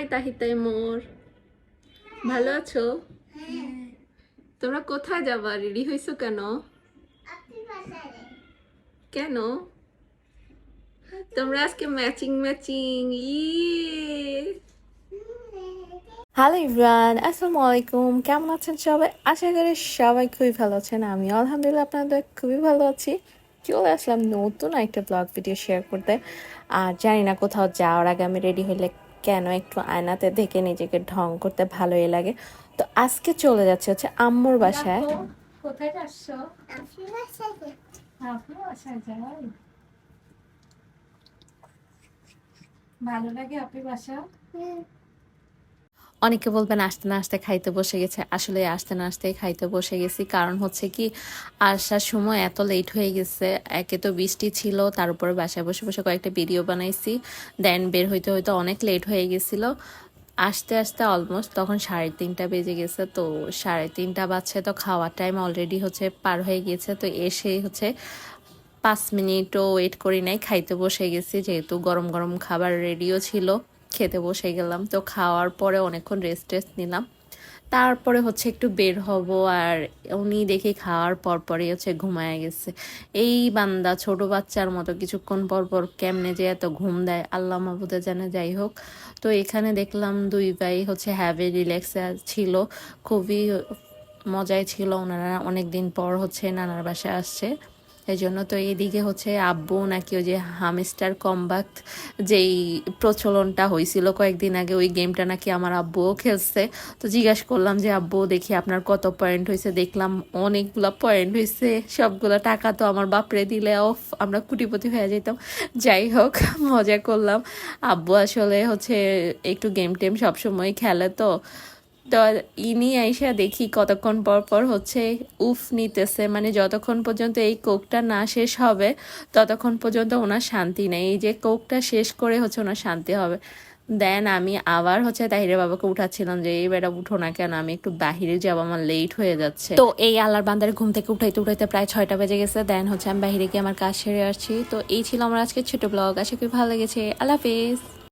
High তাহিতাই মোর। ভালো আছো? তোমরা কোথায় যাবা? রেডি হয়েছো কেন? কেন? তোমরা আজকে ম্যাচিং ম্যাচিং ইয়ে। হ্যালো ইভরান আসসালামু আলাইকুম কেমন আছেন সবাই? আশা করি সবাই খুবই ভালো আছেন। আমি আলহামদুলিল্লাহ আপনাদের খুবই ভালো আছি। চলে আসলাম নতুন একটা ব্লগ ভিডিও শেয়ার করতে। আর জানি না কোথাও যাওয়ার আগে আমি রেডি হইলে কেন একটু আয়নাতে দেখে নিজেকে ঢং করতে ভালোই লাগে? তো আজকে চলে যাচ্ছে হচ্ছে আম্মুর বাসায়। কোথায় যাচ্ছ? ভালো লাগে আপনি বাসা? অনেকে বলবেন, আসতে না আসতে খাইতে বসে গেছে। আসলে আসতে না আসতে খাইতে বসে গেছি। কারণ হচ্ছে কি, আসার সময় এত লেট হয়ে গেছে, একে তো বৃষ্টি ছিল, তার উপরে বাসায় বসে বসে কয়েকটা ভিডিও বানাইছি। দেন বের হইতে হইতে অনেক লেট হয়ে গেছিল। আসতে আসতে অলমোস্ট তখন সাড়ে তিনটা বেজে গেছে, তো সাড়ে তিনটা বাজছে, তো খাওয়ার টাইম অলরেডি হচ্ছে পার হয়ে গেছে। তো এসে হচ্ছে পাঁচ মিনিটও ওয়েট করি নাই, খাইতে বসে গেছি। যেহেতু গরম গরম খাবার রেডিও ছিল। খেতে বসে গেলাম। তো খাওয়ার পরে অনেকক্ষণ রেস্ট টেস্ট নিলাম। তারপরে হচ্ছে একটু বের হব আর উনি দেখি খাওয়ার পর পরই হচ্ছে ঘুমায় গেছে। এই বান্দা ছোট বাচ্চার মতো কিছুক্ষণ পর পর কেমনে যে এত ঘুম দেয় আল্লাহ মাহবুদে জানে যাই হোক। তো এখানে দেখলাম দুই ভাই হচ্ছে হ্যাভি রিল্যাক্স ছিল। খুবই মজাই ছিল। ওনারা অনেক দিন পর হচ্ছে নানার বাসায় আসছে। এই জন্য তো এইদিকে হচ্ছে আব্বু নাকি ওই যে হামিস্টার কম্বাক্ট যেই প্রচলনটা হয়েছিল কয়েকদিন আগে, ওই গেমটা নাকি আমার আব্বুও খেলছে। তো জিজ্ঞাসা করলাম যে, আব্বু, দেখি আপনার কত পয়েন্ট হয়েছে? দেখলাম অনেকগুলো পয়েন্ট হয়েছে। সবগুলো টাকা তো আমার বাপরে দিলে অফ আমরা কুটিপতি হয়ে যেতাম যাই হোক, মজা করলাম। আব্বু আসলে হচ্ছে একটু গেম টেম সবসময় খেলে তো। তো ইনি আইসা দেখি কতক্ষণ পর পর হচ্ছে উফ নিতেছে। মানে যতক্ষণ পর্যন্ত এই কোকটা না শেষ হবে, ততক্ষণ পর্যন্ত ওনার শান্তি নেই। এই যে কোকটা শেষ করে হচ্ছে ওনার শান্তি হবে। দেন আমি আবার হচ্ছে তাহিরের বাবাকে উঠাচ্ছিলাম যে, এই বেটা উঠো না কেন? আমি একটু বাহিরে যাব, আমার লেট হয়ে যাচ্ছে। তো এই আল্লাহর বান্দারে ঘুম থেকে উঠাইতে উঠাইতে প্রায় ছয়টা বেজে গেছে। দেন হচ্ছে আমি বাহিরে গিয়ে আমার কাজ সেরে আসছি। তো এই ছিল আমার আজকে ছোট ব্লগ আশা করি ভালো লেগেছে। আল্লাহ হাফিজ।